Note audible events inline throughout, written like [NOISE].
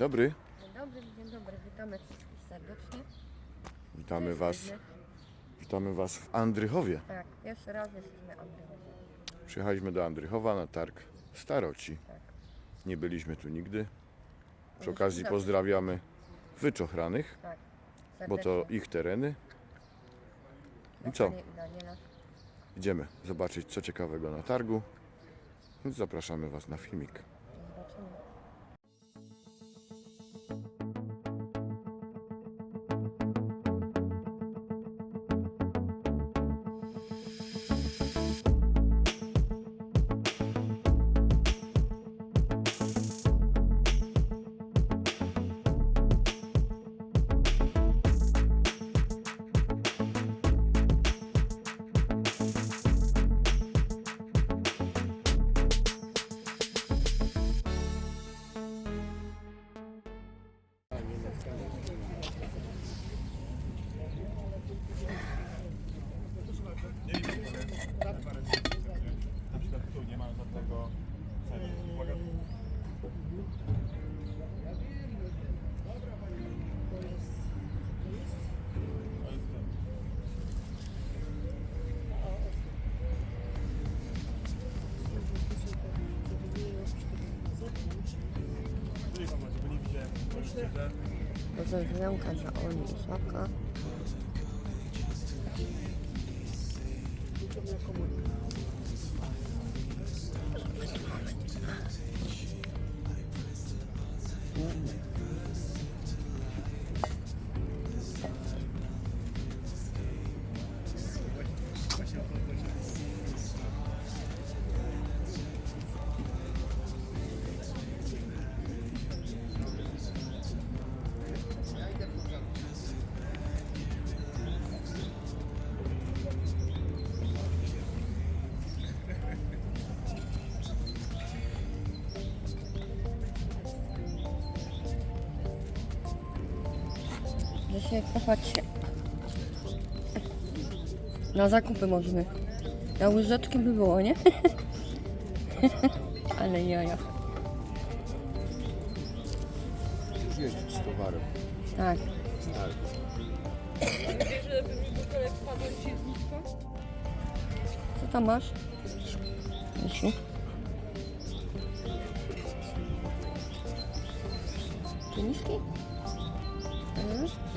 dobry. Dzień dobry, dzień dobry. Witamy wszystkich serdecznie. Witamy Cześć, Was, Sylwia. witamy Was w Andrychowie. Tak, jeszcze raz jesteśmy Andrzejem. Przyjechaliśmy do Andrychowa na targ Staroci. Tak. Nie byliśmy tu nigdy. Przy okazji pozdrawiamy wyczochranych, Tak. bo to ich tereny. I co? Idziemy zobaczyć co ciekawego na targu. Więc zapraszamy Was na filmik. Możecie, że... To ze Związka dla Oli i Dzisiaj popatrzcie. Na zakupy możemy. Na łyżeczki by było, nie? [LAUGHS] Ale jaja. Już jeździć z towarem. Tak. Tak. Co tam masz? Misiu? Tuniski? Mhm.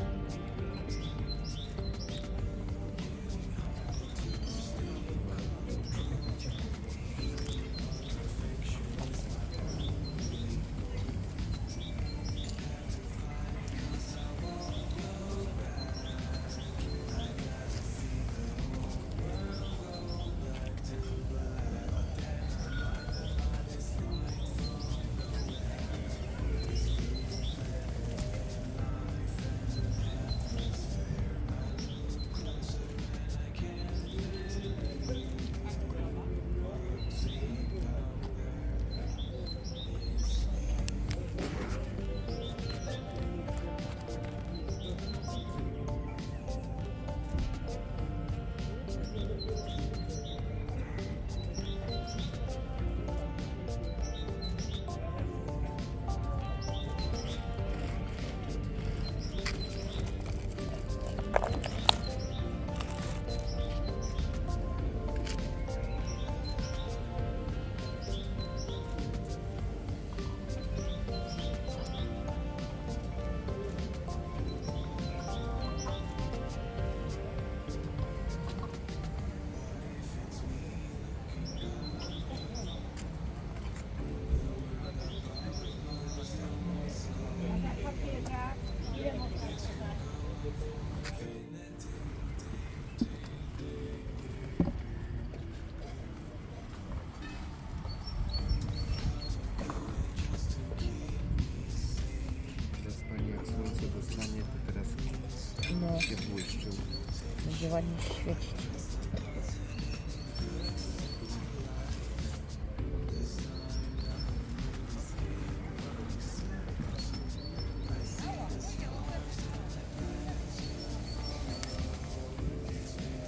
Ładnie świecić.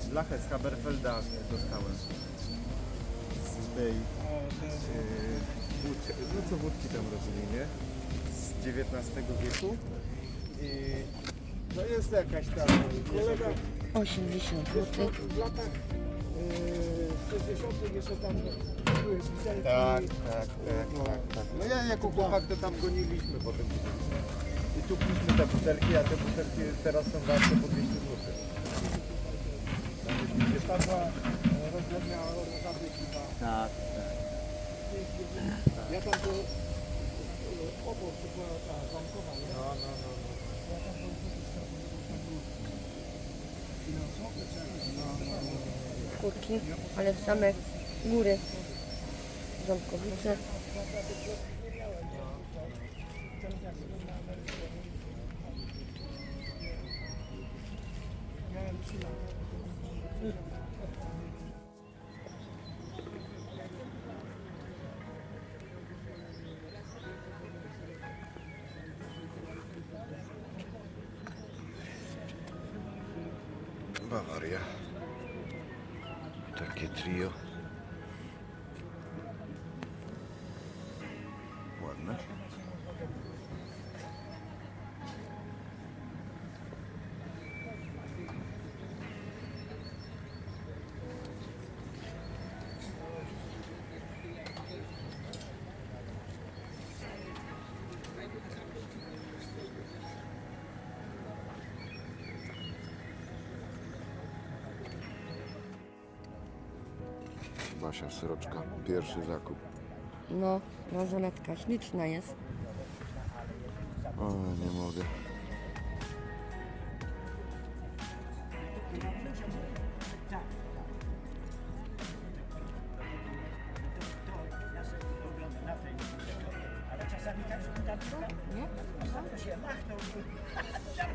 Blachę z Haberfelda dostałem. Z tej yy, budki, no co wódki tam robili, nie? Z XIX wieku. I no jest jakaś tam... Kolega 80 zł. w latach e, 60. jeszcze tam były butelki. Tak, tak, tak, tak, tak. No ja jako chłopak to tam goniliśmy potem. I tukliśmy te butelki, a te butelki teraz są warte po 200 zł. Tam była e, rozlegna fabryki. Tak, Ja tam był e, obok, to była ta zamkowa, nie? No, no, no. no. Kurki, ale w same góry. Ząbkowice. Ładne. Basia Sroczka, pierwszy zakup. No, bransoletka śliczna jest. O, nie mogę. Staram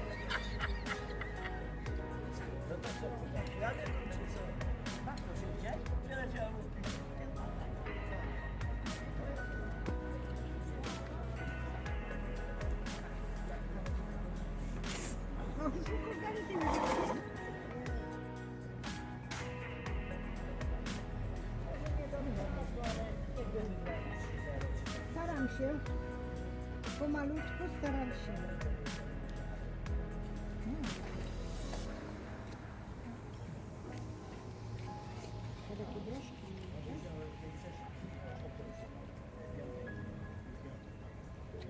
się. Pomalutku staram się.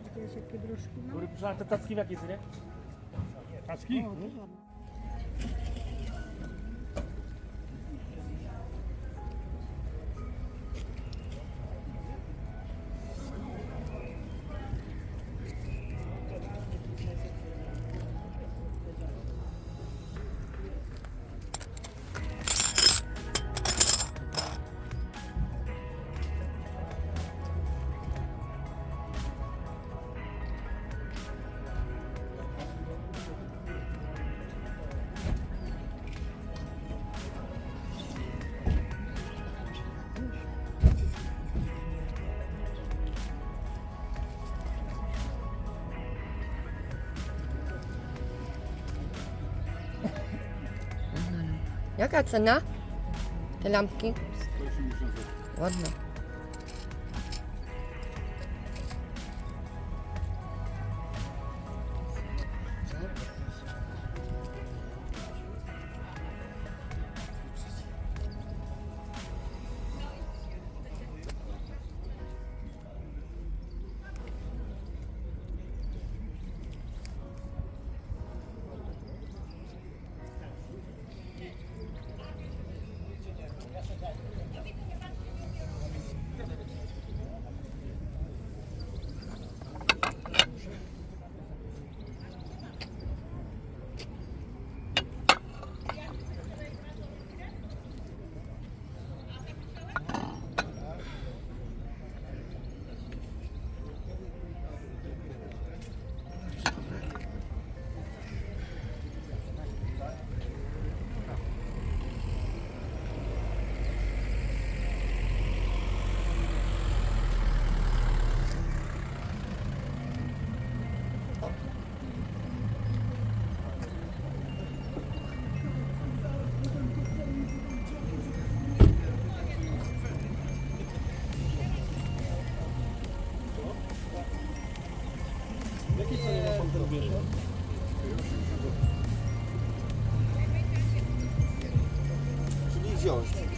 Widziałeś jakie broszki mam? Te tacki w jakiej cenie? Tacki? Jaka cena? Te lampki? Ładne.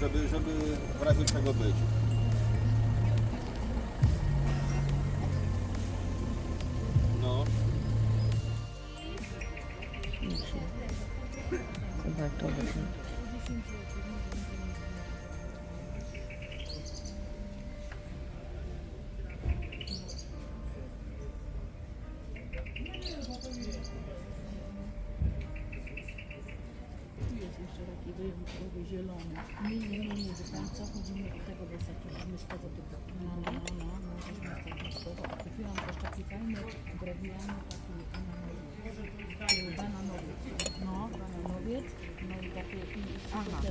Żeby, żeby w razie czego być. No. Chyba to będzie. Jest jeszcze taki wyjątkowy zielony. Nie, nie, nie, nie, do końca chodzimy do tego, bo jest taki namysłowo typu. No, no, no, no, no, też jest taki namysłowo. A kupiłam też taki fajny, drewniany, taki bananowy. Bananowiec. No, bananowiec. No i takie Aha.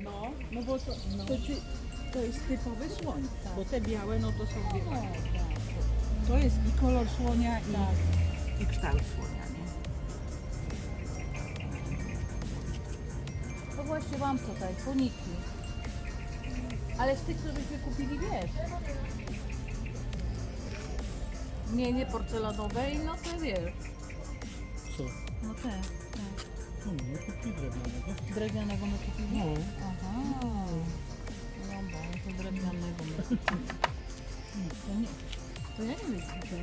No, no bo to, to, ci- to jest typowy słoń, bo te białe no to są No, białe. tak. To jest i kolor słonia i, Tak. i kształt słonia, właśnie mam tutaj, słoniki. Ale z tych, co żeśmy kupili, wiesz. Nie, nie porcelanowe i no te wiesz. Co? No te, te. No, nie kupi drewnianego. Drewnianego my kupili? No. Aha. No bo to drewnianego my kupili. To nie, to ja nie wiem, co to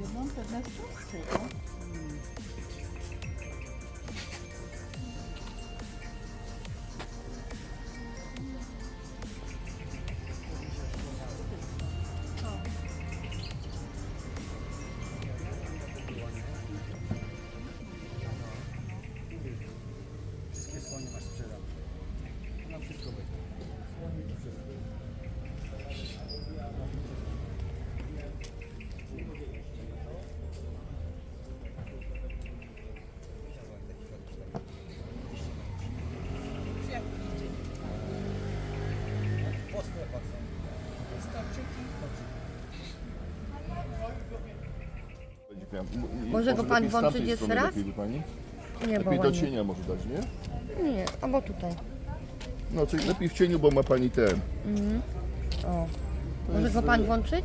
Ja mam pewne wczoraj. Może go pan włączyć jeszcze raz? Pani? Nie, bo Lepiej do ładnie. cienia może dać, nie? Nie, albo tutaj. No, czyli lepiej w cieniu, bo ma pani ten. O. Może go pan włączyć?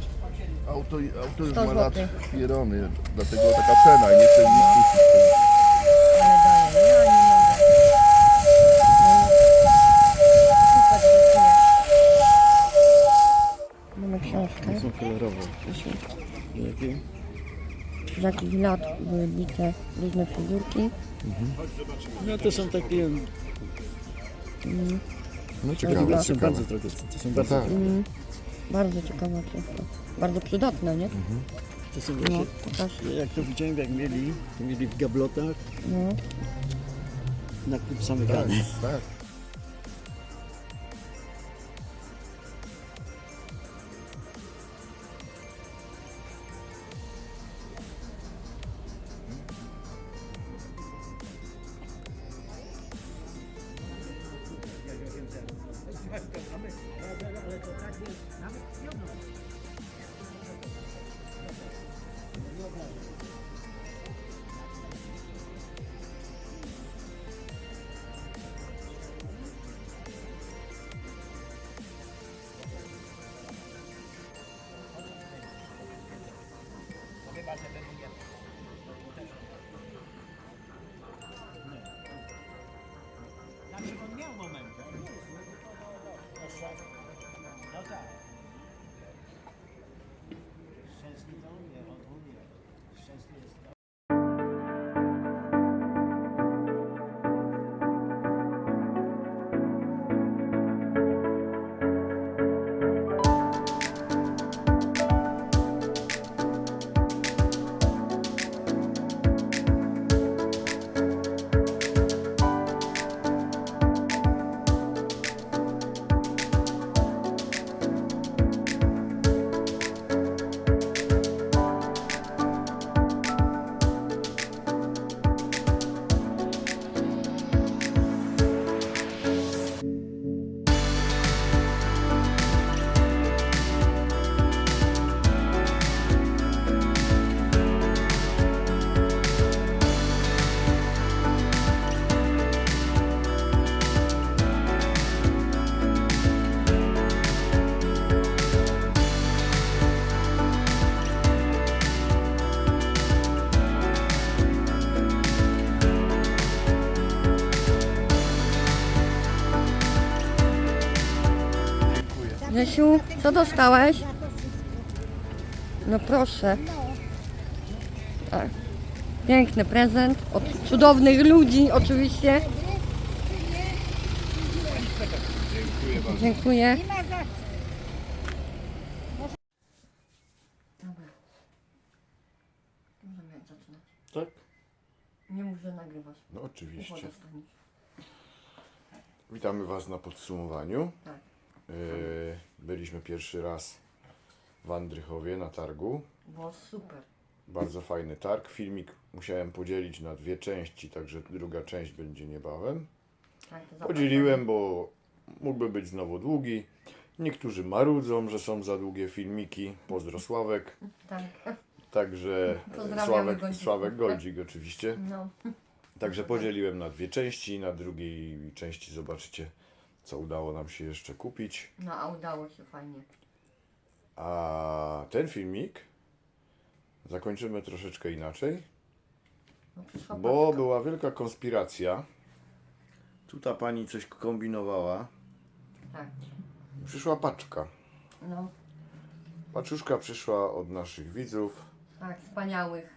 Auto, auto już 100 ma lat złotych. pierony, dlatego taka cena i nie chcę nic puścić. Ale daję. Ja nie mogę. No i- do mnie. Mamy książkę. Są kolorowe. Jakie? Z jakich lat były bite różne figurki. No to są takie, No Dobra. ciekawe, to są ciekawe. bardzo drogie, to są bardzo, tak. Mm, bardzo ciekawa książka. Bardzo przydatne, nie? to są No, właśnie, pokaż. jak to widziałem, jak mieli, to mieli w gablotach No. na kup same Tak, tak. Co dostałeś? No proszę. Tak. Piękny prezent od cudownych ludzi oczywiście. Dziękuję. Nie ma za co. Dobra. Możemy zaczynać. Tak? Nie mów, że nagrywasz. No oczywiście. Witamy Was na podsumowaniu. Tak. Yy, byliśmy pierwszy raz w Andrychowie na targu. Było super. Bardzo fajny targ. Filmik musiałem podzielić na dwie części, także druga część będzie niebawem. Tak. Podzieliłem, bo mógłby być znowu długi. Niektórzy marudzą, że są za długie filmiki. Pozdro Sławek. Tak. Także Sławek, Goldzik. Sławek Goldzik oczywiście. No. Także podzieliłem na dwie części. Na drugiej części zobaczycie, co udało nam się jeszcze kupić. no, a udało się fajnie. A ten filmik zakończymy troszeczkę inaczej, No, przyszła bo była wielka konspiracja. Tu ta pani coś kombinowała. Tak. Przyszła paczka. No, Paczuszka przyszła od naszych widzów, tak, wspaniałych.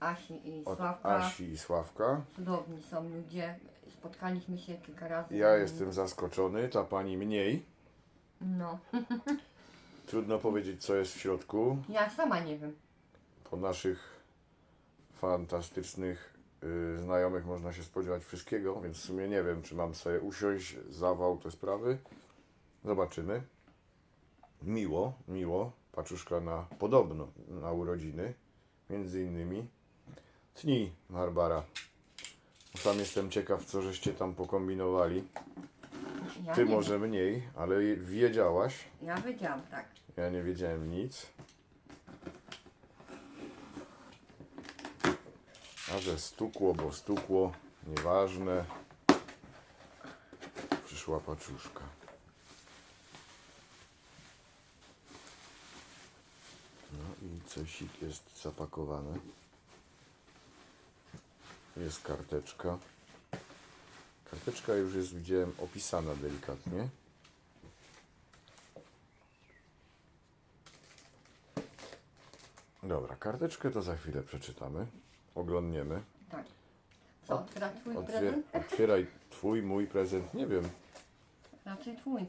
Asi i od Sławka. Asi i Sławka. Cudowni są ludzie. Spotkaliśmy się kilka razy. Ja jestem zaskoczony, ta pani mniej. No, [LAUGHS] Trudno powiedzieć, co jest w środku. ja sama nie wiem. Po naszych fantastycznych y, znajomych można się spodziewać wszystkiego, więc w sumie nie wiem, czy mam sobie usiąść, zawał te sprawy. Zobaczymy. Miło, miło. Paczuszka na podobno na urodziny. Między innymi. Tnij, Barbara. Sam jestem ciekaw, co żeście tam pokombinowali. Ja Ty nie może mniej, ale wiedziałaś. Ja wiedziałam, tak. Ja nie wiedziałem nic. A że stukło, bo stukło, nieważne. Przyszła paczuszka. No i coś jest zapakowane. Jest karteczka. Karteczka już jest, widziałem, opisana delikatnie. Dobra, karteczkę to za chwilę przeczytamy. Oglądniemy. Tak. Co, otwiera twój Otwier prezent? otwieraj twój, mój prezent. Nie wiem. Raczej twój.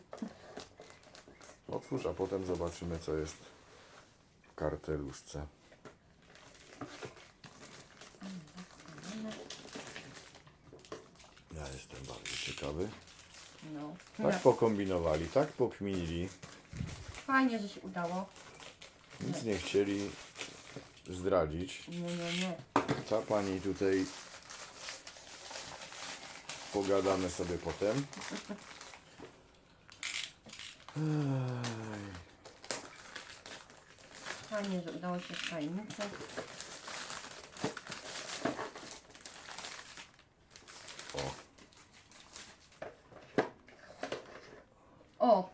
Otwórz, a potem zobaczymy, co jest w karteluszce. Ja jestem bardzo ciekawy. No. Tak pokombinowali, tak pokminili. Fajnie, że się udało. Nic nie chcieli zdradzić. Nie, nie, nie. Ta pani tutaj pogadamy sobie potem. Fajnie, że udało się w tajemnicy. O, O,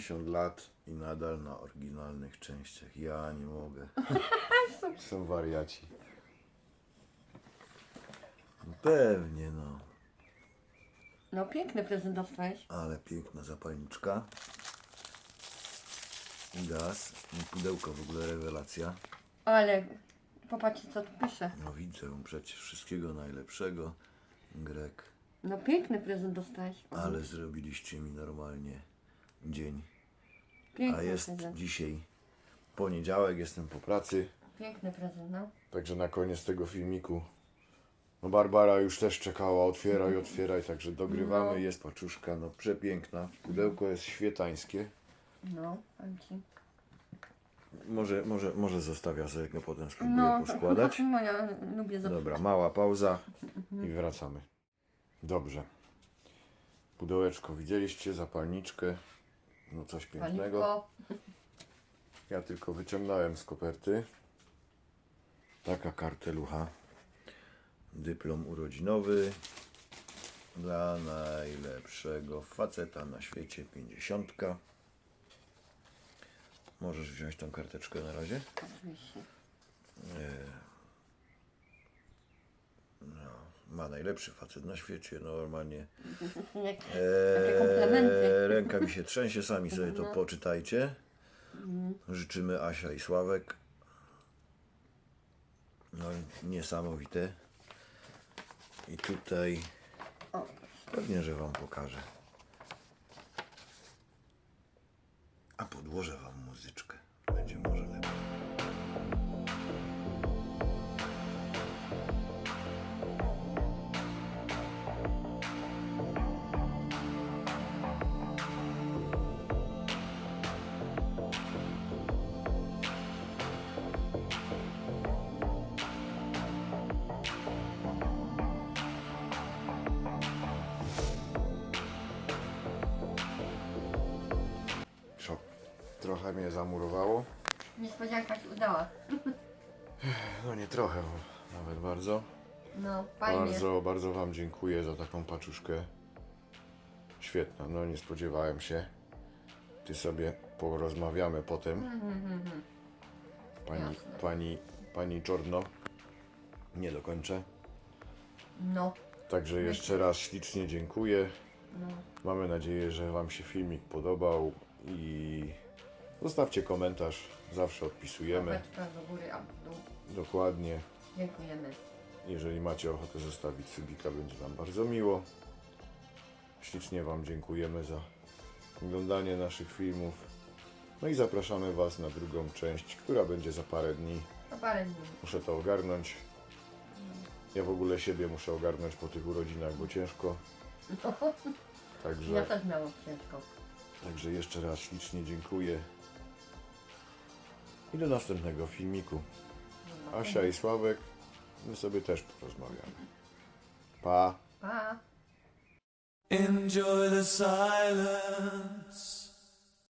50 lat i nadal na oryginalnych częściach. Ja nie mogę. [LAUGHS] Są wariaci. No Pewnie no, no piękny prezent dostałeś. ale piękna zapalniczka. Gaz, i pudełko w ogóle rewelacja. Ale popatrzcie, co tu pisze. No widzę przecież wszystkiego najlepszego. Grek, No piękny prezent dostałeś. ale zrobiliście mi normalnie dzień. Piękny A jest prezent. dzisiaj poniedziałek, jestem po pracy. Piękny prezent, no. Także na koniec tego filmiku. No Barbara już też czekała, otwieraj, otwieraj, także dogrywamy, No. jest paczuszka, no przepiękna. Pudełko jest świetańskie. No, ci. Może, może, może zostawia sobie, go potem spróbuję No, poskładać. [LAUGHS] no ja lubię zawsze. Dobra, mała pauza i wracamy. Dobrze. Pudełeczko widzieliście, zapalniczkę, no coś pięknego. Ja tylko wyciągnąłem z koperty. Taka kartelucha. Dyplom urodzinowy dla najlepszego faceta na świecie 50. Możesz wziąć tą karteczkę na razie. Oczywiście. Ma najlepszy facet na świecie, normalnie. [LAUGHS] Takie komplementy. Eee, [LAUGHS] ręka mi się trzęsie, sami sobie to poczytajcie. Życzymy Asia i Sławek. No niesamowite. I tutaj pewnie, że wam pokażę. A podłożę wam muzyczkę. Będzie może Trochę mnie zamurowało. Niespodzianka się udała. No nie trochę, bo nawet bardzo. No, fajnie. Bardzo, bardzo Wam dziękuję za taką paczuszkę. Świetna, no nie spodziewałem się. Ty sobie porozmawiamy potem. Pani, Jasne. pani, pani Czorno. Nie dokończę. No, Także jeszcze raz ślicznie dziękuję. no. Mamy nadzieję, że Wam się filmik podobał i zostawcie komentarz. Zawsze odpisujemy. Łapeczka do góry, a w dół. Dokładnie. Dziękujemy. Jeżeli macie ochotę zostawić subika, będzie nam bardzo miło. Ślicznie Wam dziękujemy za oglądanie naszych filmów. No i zapraszamy Was na drugą część, która będzie za parę dni. To parę dni. Muszę to ogarnąć. Ja w ogóle siebie muszę ogarnąć po tych urodzinach, bo ciężko. Ja Także, też miałam ciężko. także jeszcze raz ślicznie dziękuję. I do następnego filmiku. Asia i Sławek, my sobie też porozmawiamy. Pa! Pa! Enjoy the silence.